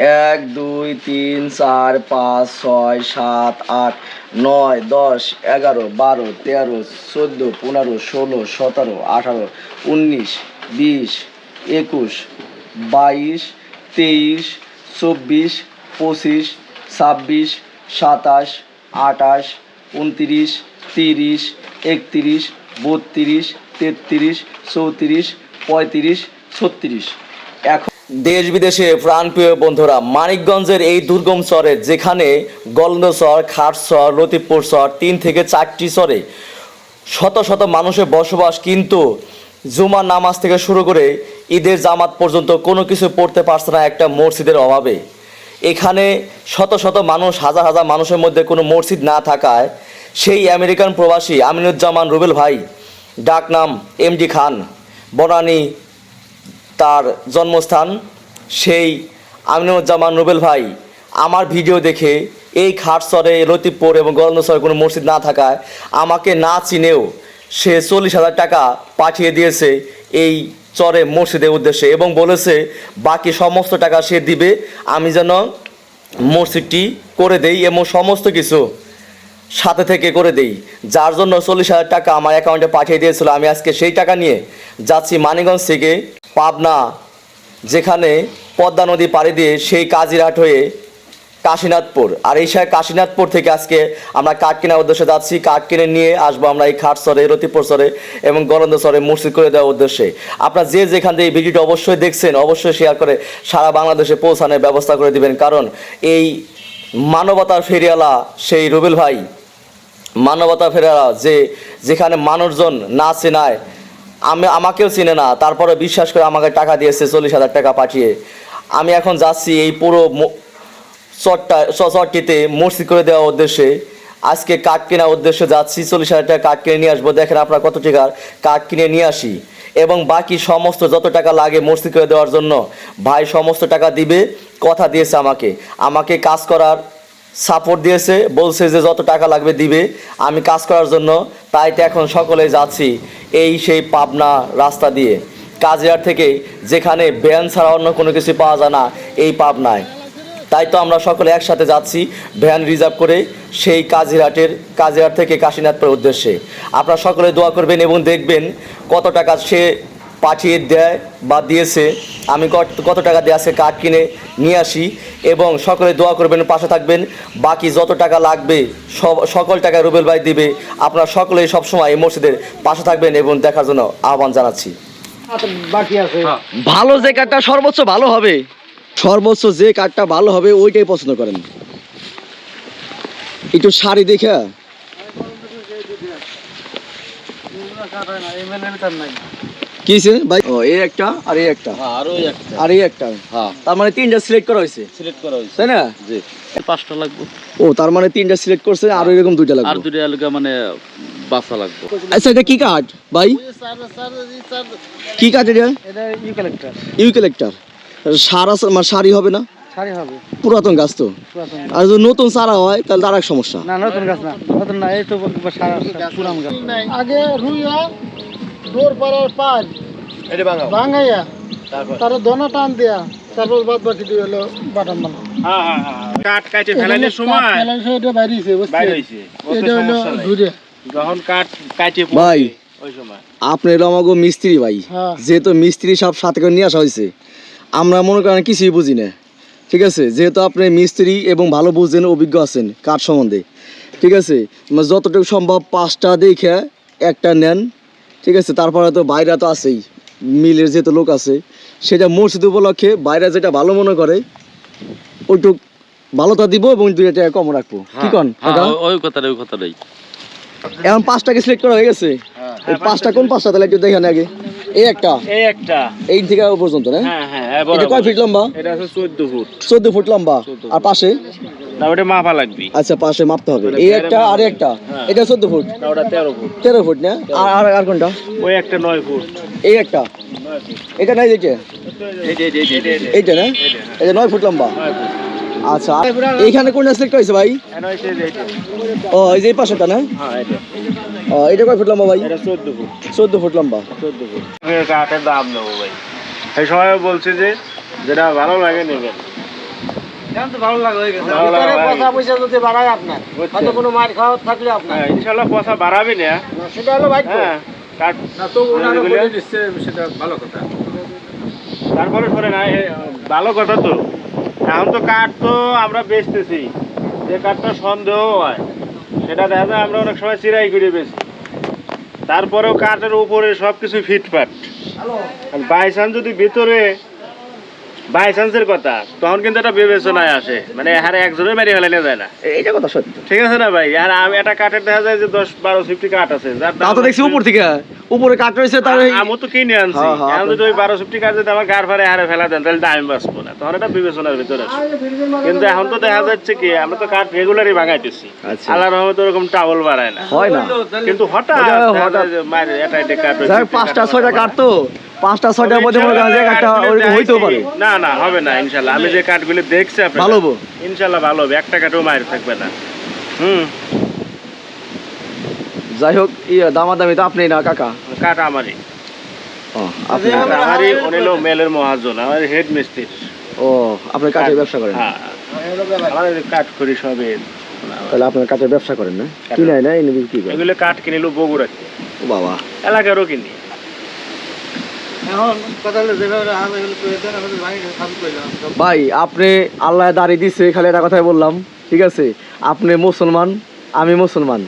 এক, দুই, তিন, চার, পাঁচ, ছয়, সাত, আট, নয়, দশ, এগারো, বারো, তেরো, চোদ্দ, পনেরো, ষোলো, সতেরো, আঠারো, উনিশ, বিশ, একুশ, বাইশ, তেইশ, চব্বিশ, পঁচিশ, ছাব্বিশ, সাতাশ আটাশ উনতিরিশ, তিরিশ, একত্রিশ, বত্রিশ, তেত্রিশ, চৌত্রিশ, পঁয়ত্রিশ, ছত্রিশ। এখন দেশ বিদেশে প্রাণপ্রিয় বন্ধুরা, মানিকগঞ্জের এই দুর্গম চরে যেখানে গলন্দচর খাটচর লতিফপুর চর তিন থেকে চারটি চরে শত শত মানুষের বসবাস, কিন্তু জুমার নামাজ থেকে শুরু করে ঈদের জামাত পর্যন্ত কোনো কিছু পড়তে পারছে না একটা মসজিদের অভাবে। এখানে শত শত মানুষ, হাজার হাজার মানুষের মধ্যে কোনো মসজিদ না থাকায় সেই আমেরিকান প্রবাসী আমিনুজ্জামান রুবেল ভাই ডাকনাম এমডি খান, বনানী তার জন্মস্থান সেই আমিনুজ্জামান রুবেল ভাই। আমার ভিডিও দেখে এই খাটসরে লতিফপুর এবং গলন্দসরে কোনো মসজিদ না থাকায় আমাকে না চিনেও সে চল্লিশ হাজার টাকা পাঠিয়ে দিয়েছে এই চরে মসজিদের উদ্দেশ্যে এবং বলেছে, বাকি সমস্ত টাকা সে দিবে, আমি যেন মসজিদটি করে দেই এবং সমস্ত কিছু সাথে থেকে করে দেই। যার জন্য চল্লিশ হাজার টাকা আমার অ্যাকাউন্টে পাঠিয়ে দিয়েছিল। আমি আজকে সেই টাকা নিয়ে যাচ্ছি মানিগঞ্জ থেকে পাবনা, যেখানে পদ্মা নদী পাড়ি দিয়ে সেই কাজিরহাট হয়ে কাশীনাথপুর। আর এই সাথে কাশীনাথপুর থেকে আজকে আমরা কাঠ কেনার উদ্দেশ্যে যাচ্ছি। কাঠ কিনে নিয়ে আসব আমরা এই খাট সরে, রতিপুর সরে এবং গলন্দ সরে মুর্শিদ করে দেওয়ার উদ্দেশ্যে। আপনারা যে যেখান থেকে এই ভিডিওটা অবশ্যই দেখছেন, অবশ্যই শেয়ার করে সারা বাংলাদেশে পৌঁছানোর ব্যবস্থা করে দিবেন। কারণ এই মানবতার ফেরিয়ালা সেই রুবেল ভাই, মানবতা ফেরারা যে যেখানে মানুষজন না চেনায় আমি, আমাকেও চিনে না। তারপরে বিশ্বাস করে আমাকে টাকা দিয়েছে, চল্লিশ হাজার টাকা পাঠিয়ে। আমি এখন যাচ্ছি এই পুরো চটটা চটটিতে মসজিদ করে দেওয়ার উদ্দেশ্যে। আজকে কাঠ কেনার উদ্দেশ্যে যাচ্ছি, চল্লিশ হাজার টাকা কাঠ কিনে নিয়ে আসব। দেখেন আপনার কত টাকার কাঠ কিনে নিয়ে আসি। এবং বাকি সমস্ত যত টাকা লাগে মসজিদ করে দেওয়ার জন্য, ভাই সমস্ত টাকা দিবে, কথা দিয়েছে আমাকে। আমাকে কাজ করার সাপোর্ট দিয়েছে, বলছে যে যত টাকা লাগবে দিবে। আমি কাজ করার জন্য তাই তো এখন সকলে যাচ্ছি এই সেই পাবনা রাস্তা দিয়ে। কাজিয়ার থেকে যেখানে ভ্যান ছাড়া অন্য কোনো কিছু পাওয়া যায় না, এই পাবনায়। তাই তো আমরা সকলে একসাথে যাচ্ছি ভ্যান রিজার্ভ করে সেই কাজিরহাটের, কাজিরহাট থেকে কাশীনাথপুরের উদ্দেশ্যে। আপনারা সকলে দোয়া করবেন এবং দেখবেন কত টাকা সে পাঠিয়ে দেয় বা দিয়েছে আমি কত- কত টাকা দিয়ে আজকে কাঠ কিনে নিয়ে আসি এবং সকলে দোয়া করবেন পাশে থাকবেন। বাকি যত টাকা লাগবে সব সকল টাকা রুবেল ভাই দিবে। আপনারা সকলেই সবসময় এই মসজিদের পাশে থাকবেন এবং দেখার জন্য আহ্বান জানাচ্ছি। বাকি আছে। ভালো যে কাঠটা সর্বোচ্চ ভালো হবে। সর্বোচ্চ যে কাঠটা ভালো হবে ওইটাই পছন্দ করেন। একটু শাড়ি দেখে। কিছে ভাই ও এই একটা আর এই একটা। আরও একটা। আর এই একটা। হ্যাঁ। তার মানে তিনটা সিলেক্ট করা হয়েছে সিলেক্ট করা হয়েছে তাই না? জি। পাঁচটা লাগবে। ও তার মানে তিনটা সিলেক্ট করছে আর এরকম দুইটা আর লাগবে দুটো আলগা মানে বাসা লাগবে। আচ্ছা এটা কি কাঠ ভাই? কি কাঠ এটা? এটা ইউ কালেক্টর। ইউ কালেক্টর। সারা মানে সারি হবে না? সারি হবে। পুরাতন গাছ তো? আর যদি নতুন চারা হয় তাহলে তার এক সমস্যা। না নতুন গাছ না। নতুন না এই তো সারা পুরান গাছ। আগে রুইয়া পাড়ার পাল। এটা ভাঙা ভাঙাইয়া তারপর? তার দনা টান দেয়া তারপর বাদ বাকি দিয়ে হলো বাটাম বানা হ্যাঁ হ্যাঁ হ্যাঁ কাটে ফেলানোর সময়। এটা বাইরেছে বাইর হয়েছে এটা হলো ঘুরে যখন কাঠ কাটে ভাই আপনি আমাকে মিস্ত্রি ভাই। যেহেতু মিস্ত্রি সব সাথে করে নিয়ে আসা হয়েছে আমরা মনে করেন কিছুই বুঝি না। ঠিক আছে? যেহেতু আপনি মিস্ত্রি এবং ভালো বুঝছেন অভিজ্ঞ আছেন কাঠ সম্বন্ধে। ঠিক আছে? মানে যতটুকু সম্ভব পাঁচটা দেখে একটা নেন ঠিক আছে তারপরে তো বাইরে তো আছেই মিলের যেহেতু লোক আছে সেটা মসজিদ উপলক্ষে বাইরে যেটা ভালো মনে করে ওইটুক ভালোটা দিব এবং দুই টাকা কম রাখব। কি কন হ্যাঁ, ওই কথাটা ওই কথাটাই। এখন পাঁচটাকে সিলেক্ট করা হয়ে গেছে। এই পাঁচটা কোন পাঁচটা? তাহলে একটু দেখেন আগে। এই একটা। এই একটা। এই থেকে পর্যন্ত না? হ্যাঁ হ্যাঁ এটা কয় ফিট লম্বা? এটা আছে চোদ্দ ফুট। চোদ্দ ফুট লম্বা। আর পাশে? না ওটা মাপা লাগবে। আচ্ছা পাশে মাপতে হবে। এই একটা আর একটা। এটা চোদ্দ ফুট। না ওটা তেরো ফুট। তেরো ফুট না? আর আর আর কোনটা? ওই একটা নয় ফুট। এই একটা। এটা নাই দেখে এইটা না? এটা নয় ফুট লম্বা। নয় ফুট। আচ্ছা এইখানে কোনটা সিলেক্ট হয়েছে ভাই? ও এই যে এই পাশেটা না? হ্যাঁ এটা ও, এটা কয় ফুট লম্বা ভাই? এটা চোদ্দ ফুট। চোদ্দ ফুট লম্বা। চোদ্দ ফুট। কাঠের দাম নেব ভাই। এই সময় বলছে যে যেটা ভালো লাগে নেবেন। ভালো হয়ে ভালো। পয়সা পয়সা যদি বাড়ায় আপনার কোনো মার খাওয়া থাকলে আপনার। হ্যাঁ, ইনশাল্লাহ পয়সা বাড়াবি না। সেটা হলো ভাগ্য। হ্যাঁ কাট তারপরে শোনে না ভালো কথা তো। এখন তো কাঠ তো আমরা বেচতেছি। যে কাঠটা সন্দেহ হয় সেটা দেখা যায় আমরা অনেক সময় চিরাই করে বেচি। তারপরেও কাঠের উপরে সব কিছু ফিটফাট বাই চান্স যদি ভিতরে বাই চান্সের কথা তখন কিন্তু এটা বিবেচনায় আসে। মানে হারে একজনের মেরে ফেলে নিয়ে যায় না। এইটা কথা সত্যি। ঠিক আছে না ভাই? আর আমি একটা কাঠের দেখা যায় যে দশ বারো ফিফটি কাঠ আছে। যার তা তো দেখছি উপর থেকে। উপরে কাট রয়েছে তার এই- আমি তো কিনে আনছি। হ্যাঁ, হ্যাঁ, যদি ওই বারো ফিফটি কাঠ যদি আমার গাড় ফাড়ে হারে ফেলা দেন তাহলে দামি বাঁচবো না তখন এটা বিবেচনার ভিতরে আছে। কিন্তু এখন তো দেখা যাচ্ছে কি আমরা তো কাঠ রেগুলারই ভাঙাইতেছি। আচ্ছা। আল্লাহ রহমত ওরকম টাবল বাড়ায় না। হয় না। কিন্তু হঠাৎ হঠাৎ- যায় এটা এটা কাঠ ওই যাই হোক, 50 পাঁচটা ছয়টা কাট তো। পাঁচটা ছয়টার মধ্যে মনে করেন যে একটা হইতেও পারে। না না হবে না ইনশাল্লাহ। আমি যে কাঠগুলি দেখছি ভালো হব। ইনশাল্লাহ ভালো হবে। একটা কাঠও মায়ের থাকবে না। হুম। যাই হোক ইয়ে দামাদামি তো আপনি না কাকা। কাঠ আমারই। আপনি আমারই উনি হলো মেলের মহাজন আমার হেড মিস্ত্রি ও আপনি কাঠের ব্যবসা করেন? হ্যাঁ। আমাদের কাঠ করি সবে। তাহলে আপনার কাঠের ব্যবসা করেন না? কি নাই না এনে বিক্রি করেন এগুলো কাঠ কিনিল বগুড়াতে ও বাবা। এলাকারও কিনি। ভাই আপনি আল্লাহ দাঁড়িয়ে দিচ্ছে খালি একটা কথাই বললাম ঠিক আছে? আপনি মুসলমান আমি মুসলমান।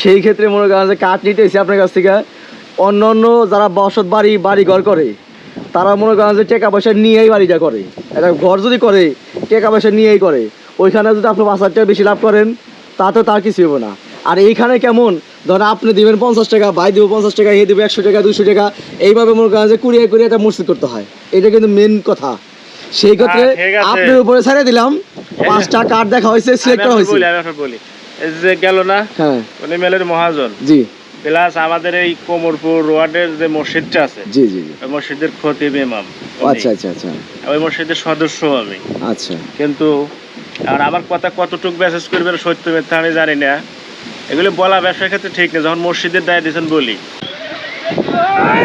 সেই ক্ষেত্রে মনে করেন যে কাঠ নিতে এসে আপনার কাছ থেকে। অন্য অন্য যারা বসত বাড়ি বাড়ি ঘর করে তারা মনে করেন যে টাকা পয়সা নিয়েই বাড়িটা করে। একটা ঘর যদি করে টাকা পয়সা নিয়েই করে। ওইখানে যদি আপনি পাঁচ হাজার টাকা বেশি লাভ করেন তাতে তার কিছু হবে না। আর এইখানে কেমন? ধরেন আপনি দিবেন পঞ্চাশ টাকা ভাই দিব পঞ্চাশ টাকা এ দেবে একশো টাকা দুশো টাকা। এইভাবে মনে করেন যে কুড়িয়ে কুড়িয়ে একটা মসজিদ করতে হয়। এটা কিন্তু মেন কথা। সেই ক্ষেত্রে হ্যাঁ, আছে। আপনার উপরে ছেড়ে দিলাম। পাঁচটা কার্ড দেখা হয়েছে সিলেক্ট করা হয়েছে। যে গেল না? হ্যাঁ। উনি মেলের মহাজন। জি। প্লাস আমাদের এই কোমরপুর ওয়ার্ডের যে মসজিদটা আছে জি জি ওই মসজিদের খতিব ইমাম আচ্ছা আচ্ছা আচ্ছা। ওই মসজিদের সদস্য আমি। আচ্ছা। কিন্তু আর আমার কথা কতটুকু মেসেজ করবেন সত্য মিথ্যা আমি জানি না। এগুলি বলা ব্যবসার ক্ষেত্রে ঠিক না যখন মসজিদের দায় দিয়েছেন বলি। আর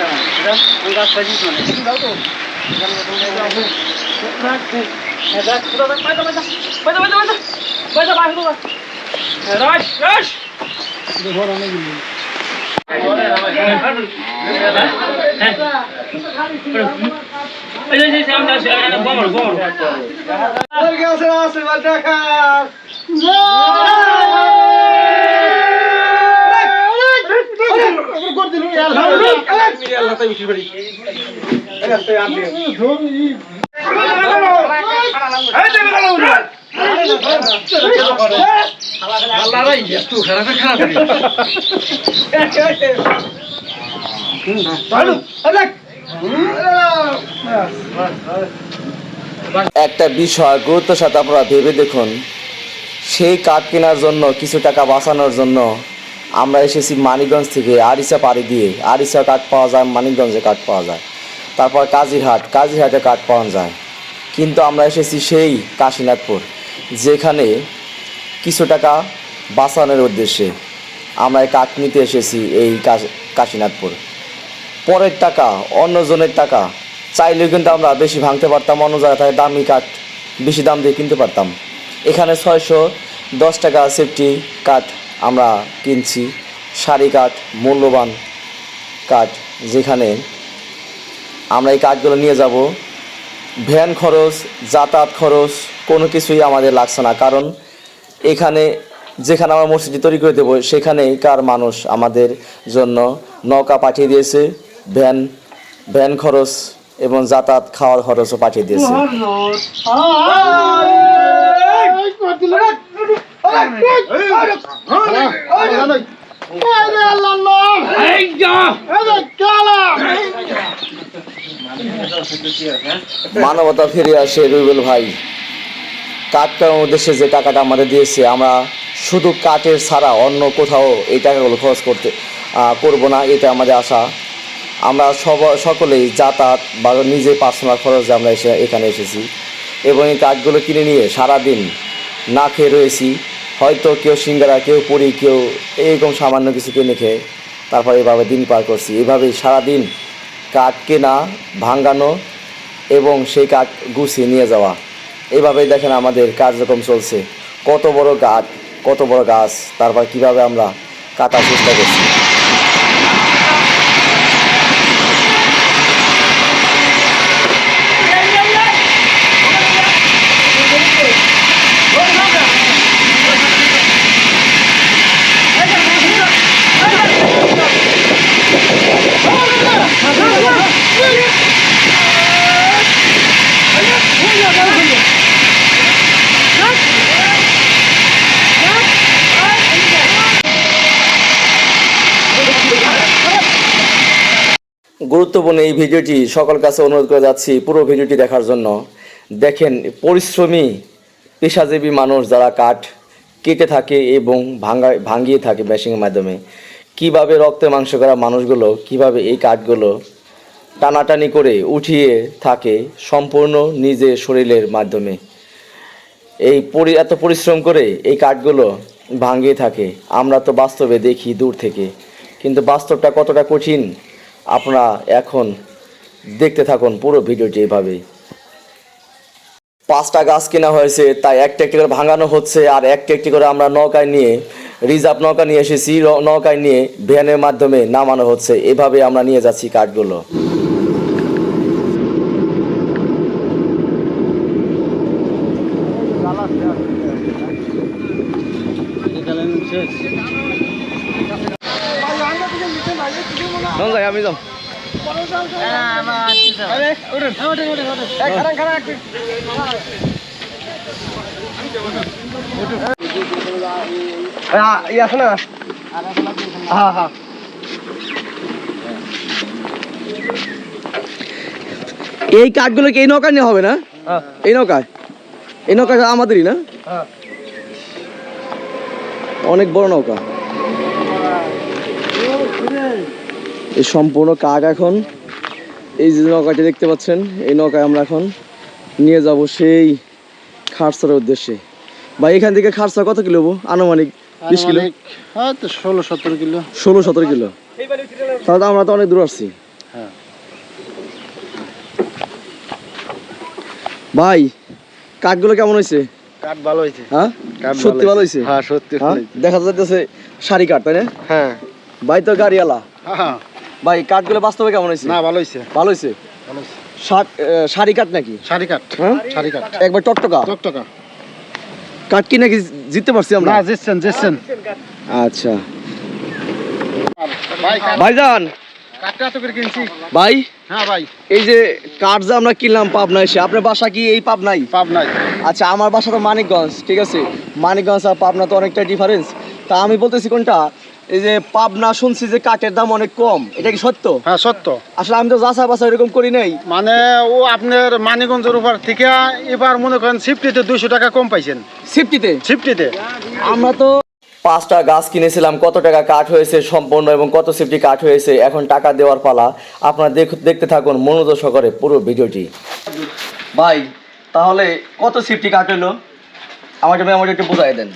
আমি একটা বিষয় গুরুত্বের সাথে আপনারা ভেবে দেখুন, সেই কাঠ কেনার জন্য, কিছু টাকা বাঁচানোর জন্য আমরা এসেছি মানিকগঞ্জ থেকে আরিসা পাড়ি দিয়ে। আরিসা কাঠ পাওয়া যায়, মানিকগঞ্জে কাঠ পাওয়া যায়। তারপর কাজিরহাট কাজিরহাটে কাঠ পাওয়া যায়। কিন্তু আমরা এসেছি সেই কাশীনাথপুর, যেখানে কিছু টাকা বাঁচানোর উদ্দেশ্যে আমরা কাঠ নিতে এসেছি এই কাশ- কাশীনাথপুর। পরের টাকা, অন্যজনের টাকা, চাইলেও কিন্তু আমরা বেশি ভাঙতে পারতাম, অন্য জায়গা থেকে দামি কাঠ বেশি দাম দিয়ে কিনতে পারতাম। এখানে ছয়শো দশ টাকা সেফটি কাঠ আমরা কিনছি শাড়ি কাঠ মূল্যবান কাঠ যেখানে আমরা এই কাঠগুলো নিয়ে যাব ভ্যান খরচ যাতায়াত খরচ কোনো কিছুই আমাদের লাগছে না কারণ এখানে যেখানে আমরা মসজিদটি তৈরি করে দেবো সেখানেকার মানুষ আমাদের জন্য নৌকা পাঠিয়ে দিয়েছে ভ্যান ভ্যান খরচ এবং যাতায়াত খাওয়ার খরচও পাঠিয়ে দিয়েছে মানবতা ফিরে আসে রুবেল ভাই। কাটার উদ্দেশ্যে যে টাকাটা আমাদের দিয়েছে, আমরা শুধু কাঠের ছাড়া অন্য কোথাও এই টাকাগুলো খরচ করতে করব না, এটা আমাদের আশা। আমরা সব, সকলেই যাতায়াত বা নিজে পার্সোনাল খরচে আমরা এসে, এখানে এসেছি। এবং এই কাঠগুলো কিনে নিয়ে সারাদিন না খেয়ে রয়েছি। হয়তো কেউ সিঙ্গারা, কেউ পুরি, কেউ এইরকম সামান্য কিছু কিনে খেয়ে তারপর এভাবে দিন পার করছি। এভাবেই সারাদিন কাঠ কেনা, ভাঙ্গানো এবং সেই কাঠ গুছিয়ে নিয়ে যাওয়া। এভাবেই দেখেন আমাদের কার্যক্রম চলছে। কত বড় গাছ কত বড় গাছ, তারপর কীভাবে আমরা কাটার চেষ্টা করছি। গুরুত্বপূর্ণ এই ভিডিওটি সকল কাছে অনুরোধ করে যাচ্ছি পুরো ভিডিওটি দেখার জন্য। দেখেন, পরিশ্রমী, পেশাজীবী মানুষ যারা কাঠ কেটে থাকে এবং ভাঙ্গা, ভাঙ্গিয়ে থাকে মেশিনের মাধ্যমে, কীভাবে রক্তে মাংস করা মানুষগুলো, কীভাবে এই কাঠগুলো টানাটানি করে উঠিয়ে থাকে সম্পূর্ণ নিজের শরীরের মাধ্যমে। এই পরি, এত পরিশ্রম করে এই কাঠগুলো ভাঙিয়ে থাকে। আমরা তো বাস্তবে দেখি দূর থেকে। কিন্তু বাস্তবটা কতটা কঠিন আপনারা এখন দেখতে থাকুন পুরো ভিডিওটি এভাবে। পাঁচটা গাছ কেনা হয়েছে, তাই একটা একটি করে ভাঙানো হচ্ছে, আর একটা একটি করে আমরা নৌকায় নিয়ে, রিজার্ভ নৌকা নিয়ে এসেছি, নৌকায় নিয়ে ভ্যানের মাধ্যমে নামানো হচ্ছে। এভাবে আমরা নিয়ে যাচ্ছি কাঠগুলো। এই কাঠগুলো কি এই নৌকা নিয়ে হবে না? এই নৌকায়? এই নৌকা আমাদেরই না? অনেক বড় নৌকা। এই সম্পূর্ণ কাক এখন। এই যে নৌকাটি দেখতে পাচ্ছেন এই নৌকায় আমরা এখন নিয়ে যাব সেই খারসার উদ্দেশ্যে। বা এখান থেকে খারসা কত কিলো আনুমানিক বিশ কিলো? ষোলো সতেরো কিলো। ষোলো সতেরো কিলো। তাহলে আমরা তো অনেক দূর আসছি। হ্যাঁ। ভাই কাঠগুলো কেমন হয়েছে? কাঠ ভালো হয়েছে। হ্যাঁ? সত্যি ভালো হয়েছে। হ্যাঁ সত্যি হ্যাঁ? দেখা যাচ্ছে শাড়ি কাঠ তাই না? হ্যাঁ। ভাই তো গাড়িওয়ালা। হ্যাঁ। ভাই কাঠগুলো বাস্তবে কেমন হয়েছে? না ভালো হয়েছে। ভালো হয়েছে? শাড়ি কাঠ নাকি? শাড়ি কাঠ হ্যাঁ? শাড়ি কাঠ একবার টকটকা? টকটকা। কাঠ কি নাকি জিততে পারছি আমরা? না জিতছেন জিতছেন। আচ্ছা। ভাইজান। ভাই হ্যাঁ ভাই। এই যে কাঠ যে আমরা কিনলাম পাবনা এসে আপনার বাসা কি এই পাবনাই পাব নাই? আচ্ছা আমার বাসা তো মানিকগঞ্জ ঠিক আছে? মানিকগঞ্জ আর পাবনা তো অনেকটা ডিফারেন্স তা আমি বলতেছি কোনটা? এই যে পাবনা শুনছি যে কাঠের দাম অনেক কম এটা কি সত্য? হ্যাঁ সত্য। আসলে আমি তো যাচা বাসা এরকম করি নাই। মানে ও আপনার মানিগঞ্জের উপর থেকে এবার মনে করেন সিফটিতে দুশো টাকা কম পাইছেন। সিফটিতে সিফটিতে আমরা তো পাঁচটা গাছ কিনেছিলাম কত টাকা কাঠ হয়েছে সম্পূর্ণ এবং কত সেফটি কাঠ হয়েছে এখন টাকা দেওয়ার পালা। আপনারা দেখ- দেখতে থাকুন মনোযোগ সহকারে পুরো ভিডিওটি। ভাই তাহলে কত সেফটি কাঠ হলো? আমাকে আমাকে একটু বোঝাই দেন।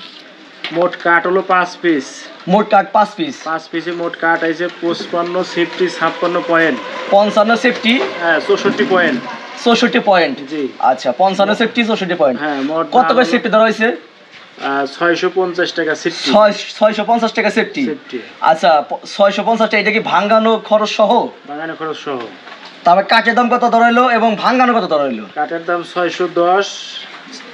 মোট কাঠ হলো পাঁচ পিস মোট কাঠ পাঁচ পিস পাঁচ পিসে মোট কাঠ আছে পঁচপান্ন সিফটি ছাপ্পান্ন পয়েন্ট পঞ্চান্ন সেফটি হ্যাঁ চৌষট্টি পয়েন্ট চৌষট্টি পয়েন্ট জি। আচ্ছা পঞ্চান্ন সেফটি চৌষট্টি পয়েন্ট হ্যাঁ কত করে সেফটি ধরা হয়েছে? ছয়শো পঞ্চাশ টাকা সিফটি ছয় ছয়শো পঞ্চাশ টাকা সেফটি আচ্ছা ছয়শো পঞ্চাশ টাকা এটা কি ভাঙ্গানো খরচ সহ? বাগানে খরচ সহ। তারপর কাঠের দাম কত ধরাইলো এবং ভাঙ্গানো কত ধরাইলো কাঠের দাম ছয়শো দশ।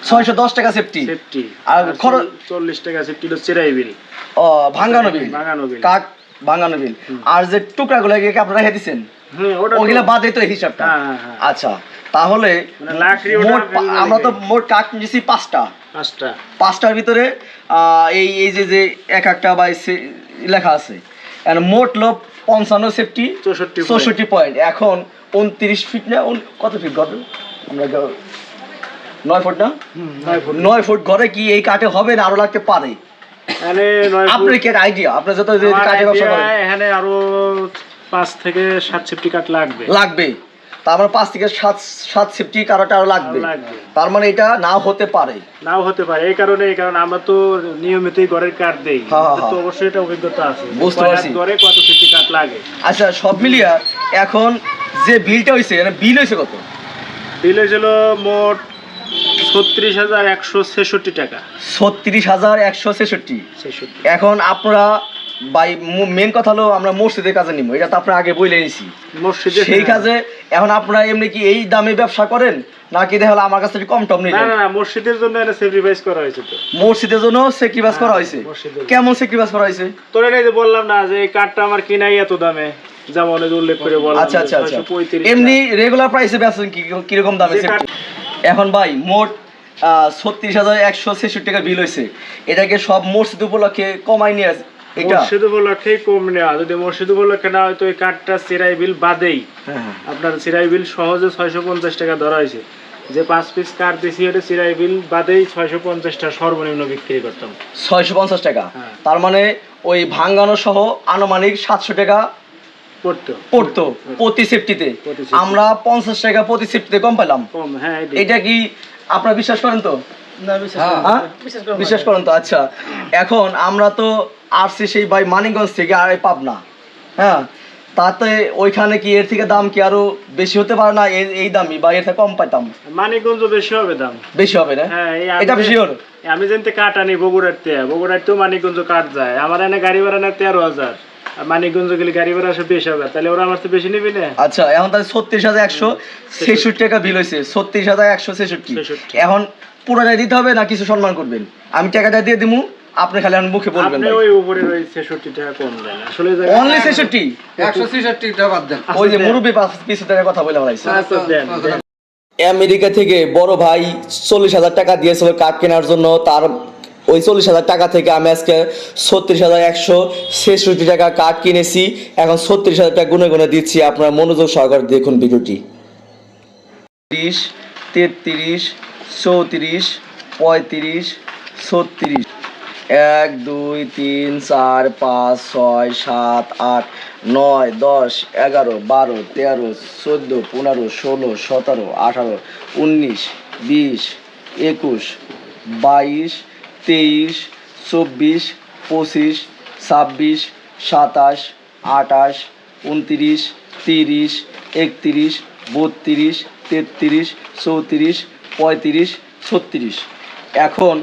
ছয়শো দশ টাকা সেফটি সেফটি আর খরচ- চল্লিশ টাকা সেফটি হলো চিরাই বিল। ও ভাঙ্গানো বিল। ভাঙানো বিল। কাঠ ভাঙ্গানো বিল। আর যে টুকরাগুলো এগুলো আপনারা রেখে দিচ্ছেন ওগুলো বাদে তো হিসাবটা। হ্যাঁ হ্যাঁ হ্যাঁ। আচ্ছা তাহলে মানে আমরা তো মোট কাঠ নিয়েছি পাঁচটা। পাঁচটা। পাঁচটার ভিতরে এই এই যে যে এক একটা বা লেখা আছে। মোট লোক পঞ্চান্ন সেফটি চৌষট্টি চৌষট্টি পয়েন্ট এখন উনত্রিশ ফিট না কত ফিট ঘর আমরা নয় ফুট না? নয় ফুট। ঘরে কি এই কাঠে হবে না আরও লাগতে পারে? আপনার কি আইডিয়া আপনার যত কাঠে ব্যবসা করেন। এখানে আরও পাঁচ থেকে সাত সেফটি কাট লাগবে। লাগবে। তার মানে পাঁচ থেকে সাত সাত সেফটি কারোটা আরও লাগবে। তার মানে এটা না হতে পারে। নাও হতে পারে। এই কারণে এই কারণে আমরা তো নিয়মিতই ঘরের কাঠ দেই। হ্যাঁ, হ্যাঁ, তো হ্যাঁ। অবশ্যই এটা অভিজ্ঞতা আছে। বুঝতে পারছি। ঘরে কত সেফটি কাট লাগে? আচ্ছা সব মিলিয়া এখন যে বিলটা হয়েছে বিল হয়েছে কত? বিল হয়েছিল মোট ছত্রিশ হাজার একশো ছেষট্টি টাকা। ছত্রিশ হাজার একশো ছেষট্টি। ছেষট্টি। এখন আপনারা বাই মেন কথা হলো আমরা মসজিদের কাজে নিব এটা তো আপনারা আগে বলে নিছি মসজিদে সেই কাজে এখন আপনারা এমনি কি এই দামে ব্যবসা করেন? নাকি দেখা হলো আমার কাছ কম টম নিলেন না না মসজিদের জন্য এটা স্যাক্রিফাইস করা হয়েছে তো। মসজিদের জন্য সেক্রিফাইস করা হয়েছে। কেমন সেক্রিফাইস করা হয়েছে? তোর এই যে বললাম না যে এই কাঠটা আমার কিনাই এত দামে। যেমন উল্লেখ করে বললাম আচ্ছা আচ্ছা আচ্ছা। এমনি রেগুলার প্রাইসে বেচেন কি কীরকম দামে এখন ভাই মোট ছত্রিশ হাজার একশো ছেষট্টি টাকা বিল হয়েছে এটাকে সব মসজিদ উপলক্ষে কমাই নিয়ে মসজিদ উপলক্ষে কম নেওয়া। যদি মসজিদ উপলক্ষে না হয় তো এই কাঠটা সিরাই বিল বাদেই। হ্যাঁ, হ্যাঁ। আপনার সিরাই বিল সহজে ছয়শো পঞ্চাশ টাকা ধরা হয়েছে। যে পাঁচ পিস দিছি সিরাই বিল বাদেই ছয়শো পঞ্চাশ টাকা সর্বনিম্ন বিক্রি করতাম। ছয়শো পঞ্চাশ টাকা। হ্যাঁ। তার মানে ওই ভাঙ্গানো সহ আনুমানিক সাতশো টাকা পড়তো। পড়তো প্রতি সেফটিতে আমরা পঞ্চাশ টাকা প্রতি সেফটিতে কম পেলাম। কম হ্যাঁ। এটা কি আপনারা বিশ্বাস করেন তো? বিশ্বাস হ্যাঁ। না। হ্যাঁ? বিশ্বাস করি না। বিশ্বাস করেন তো আচ্ছা। এখন আমরা তো আসছি সেই ভাই মানিকগঞ্জ থেকে আর পাবনা। হ্যাঁ তাতে ওইখানে কি এর থেকে দাম কি আরও বেশি হতে পারে না? এর এই দামই বা এর থেকে কম পাইতাম? মানিকগঞ্জ বেশি হবে দাম। বেশি হবে না? হ্যাঁ আমি এটা হলো আমি জানতে কাঠ আনি বগুড়ার তে বগুড়ার বগুড়াতেও মানিকগঞ্জ কাঠ যায়। আমার এনে গাড়ি ভাড়া নেয় তেরো হাজার। মানিকগঞ্জ গেলে গাড়ি ভাড়া আসে বিশ হাজার। তাহলে ওরা আমার তো বেশি নিবি না? আচ্ছা এখন তাহলে ছত্রিশ হাজার একশো ছেষট্টি। টাকা বিল হয়েছে ছত্রিশ হাজার একশো ছেষট্টি। এখন পুরোটাই দিতে হবে না কিছু সম্মান করবেন? আমি টাকাটা দিয়ে দিমু আপনি খালি এখন মুখে বলবেন আপনি ওই উপরে ওই ছেষট্টি টাকা কম দেন। আসলে যে- অনলি ছেষট্টি? একশো ছেষট্টিটা বাদ দেন। ওই যে। মুরব্বী পিছু টাকার কথা বলে বলাইছে আচ্ছা, দেন, দেন। আমেরিকা থেকে বড় ভাই চল্লিশ হাজার টাকা দিয়েছিল কাঠ কেনার জন্য। তার ওই চল্লিশ হাজার টাকা থেকে আমি আজকে ছত্রিশ হাজার একশো ছেষট্টি টাকা কাঠ কিনেছি। এখন ছত্রিশ হাজার টাকা গুনে গুনে দিচ্ছি। আপনার মনোযোগ সহকারে দেখুন ভিডিওটি। তিরিশ, তেত্রিশ, চৌত্রিশ, পঁয়ত্রিশ, ছত্রিশ। এক, দুই, তিন, চার, পাঁচ, ছয়, সাত, আট, নয়, দশ, এগারো, বারো, তেরো, চোদ্দ, পনেরো, ষোলো, সতেরো, আঠারো, উনিশ, বিশ, একুশ, বাইশ তেইশ, চব্বিশ, পঁচিশ, ছাব্বিশ, সাতাশ আটাশ উনত্রিশ, তিরিশ, একত্রিশ, বত্রিশ, তেত্রিশ, চৌত্রিশ, পঁয়ত্রিশ, ছত্রিশ। এখন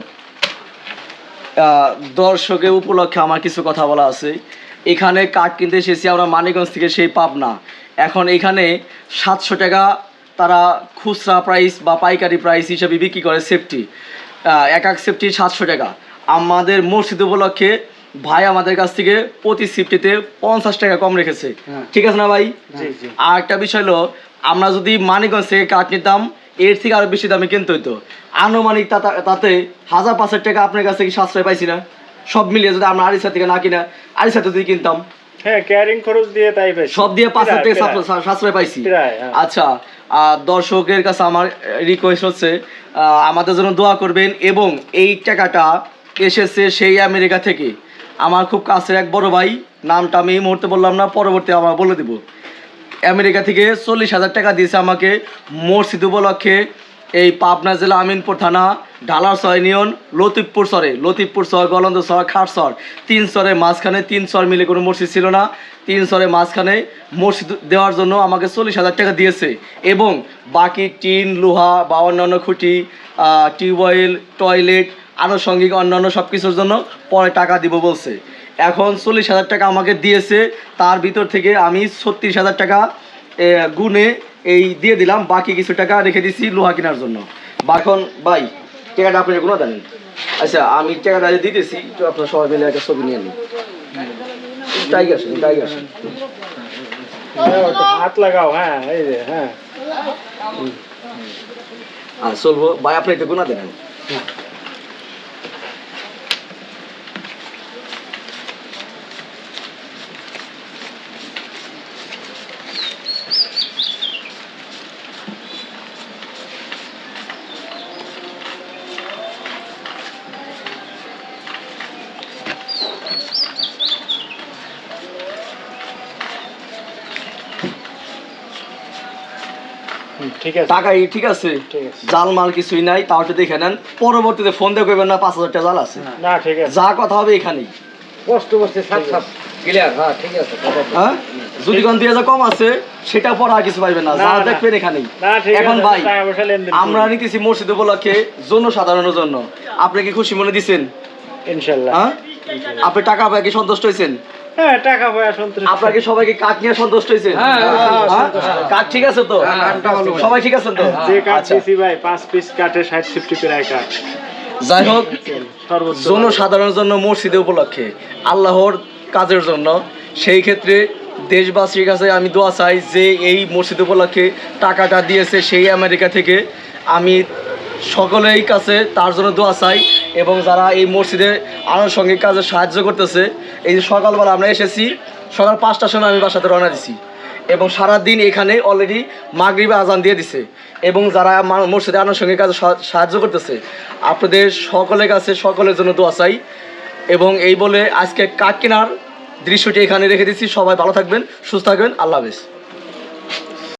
দর্শকের উপলক্ষে আমার কিছু কথা বলা আছে। এখানে কাঠ কিনতে এসেছি আমরা মানিকগঞ্জ থেকে, সেই পাবনা। এখন এখানে সাতশো টাকা তারা খুচরা প্রাইস বা পাইকারি প্রাইস হিসাবে বিক্রি করে সেফটি এক এক সেফটি সাতশো টাকা। আমাদের মসজিদ উপলক্ষে ভাই আমাদের কাছ থেকে প্রতি সেফটিতে পঞ্চাশ টাকা কম রেখেছে। ঠিক আছে না ভাই? আর একটা বিষয় হলো আমরা যদি মানিকগঞ্জ থেকে কাঠ নিতাম এর থেকে আরও বেশি দামে কিনতে হইতো। আনুমানিক তাতা- হাজার পাঁচশো টাকা আপনার কাছ থেকে সাশ্রয় পাইছি না। সব মিলিয়ে যদি আমরা আড়িশা থেকে না কিনা আড়িশা যদি কিনতাম হ্যাঁ ক্যারিং খরচ দিয়ে তাই পাইছি। সব দিয়ে পাঁচ হাজার সাশ্রয়- পাইছি। হ্যাঁ। আচ্ছা আর দর্শকের কাছে আমার রিকোয়েস্ট হচ্ছে আমাদের জন্য দোয়া করবেন এবং এই টাকাটা এসেছে সেই আমেরিকা থেকে। আমার খুব কাছের এক বড় ভাই নামটা আমি এই মুহূর্তে বললাম না পরবর্তী আমার বলে দেবো। আমেরিকা থেকে চল্লিশ হাজার টাকা দিয়েছে আমাকে মসজিদ উপলক্ষে। এই পাবনা জেলা আমিনপুর থানা, ঢালার সর ইউনিয়ন, লতিফপুর সরে। লতিফপুর সর গলন্দ সর খাট সর। তিন সরের মাঝখানে তিন সর মিলে কোনো মসজিদ ছিল না। তিন সরের মাঝখানে মসজিদ দেওয়ার জন্য আমাকে চল্লিশ হাজার টাকা দিয়েছে। এবং বাকি টিন, লোহা বা অন্যান্য খুঁটি টিউবওয়েল, টয়লেট, আনুষঙ্গিক অন্যান্য সব কিছুর জন্য পরে টাকা দিব বলছে। এখন চল্লিশ হাজার টাকা আমাকে দিয়েছে। তার ভিতর থেকে আমি ছত্রিশ হাজার টাকা গুনে এই দিয়ে দিলাম বাকি কিছু টাকা রেখে দিছি লোহা কেনার জন্য। বা এখন ভাই টাকাটা আপনি কোনো দেন? আচ্ছা আমি টাকাটা দিতেছি তো আপনার সবাই মিলে একটা ছবি নিয়ে নিন। তাই আসেন তাই আসেন হাত লাগাও হ্যাঁ এই যে হ্যাঁ। আর চলবো ভাই আপনি একটু গুণা দেন। হুম, ঠিক আছে। টাকাই ঠিক আছে। জাল মাল কিছুই নাই তাও একটু দেখে নেন। পরবর্তীতে ফোন দিয়ে করবেন না পাঁচ হাজার টাকা জাল আছে। না ঠিক আছে। যা কথা হবে এখানেই। কষ্ট করছে হ্যাঁ ঠিক আছে। হ্যাঁ? যদি কোন দুই হাজার কম আছে সেটা পর আর কিছু পাইবেন না। যা দেখবেন এখানেই। এখন ভাই টাকা আমরা নিতেছি মসজিদ উপলক্ষে জনসাধারণের জন্য। আপনি কি খুশি মনে ইনশাল্লাহ। হ্যাঁ? আপনি টাকা পাই কি সন্তুষ্ট হয়েছেন হ্যাঁ টাকা পয়সা সন্তুষ্ট আপনাকে সবাইকে কাঠ নিয়ে সন্তুষ্ট হয়েছে? হ্যাঁ, হ্যাঁ? ঠিক আছে তো? সবাই ঠিক আছে তো? যে কাঠ আচ্ছা। দিছি ভাই পাঁচ পিস কাঠে ষাট ফিফটি প্রায় কাঠ যাই হোক জনসাধারণের জন্য মসজিদে উপলক্ষে আল্লাহর কাজের জন্য সেই ক্ষেত্রে দেশবাসীর কাছে আমি দোয়া চাই যে এই মসজিদ উপলক্ষে টাকাটা দিয়েছে সেই আমেরিকা থেকে। আমি সকলেই কাছে তার জন্য দোয়া চাই এবং যারা এই মসজিদে আনুষঙ্গিক কাজে সাহায্য করতেছে, এই যে সকালবেলা আমরা এসেছি, সকাল পাঁচটার সময় আমি বাসাতে রওনা দিছি। এবং সারা দিন এখানে অলরেডি মাগরিবে আজান দিয়ে দিছে। এবং যারা মসজিদে আনুষঙ্গিক কাজে সাহায্য করতেছে, আপনাদের সকলের কাছে সকলের জন্য দোয়া চাই। এবং এই বলে আজকে কাঠ কেনার দৃশ্যটি এখানে রেখে দিচ্ছি। সবাই ভালো থাকবেন, সুস্থ থাকবেন। আল্লাহ হাফেজ।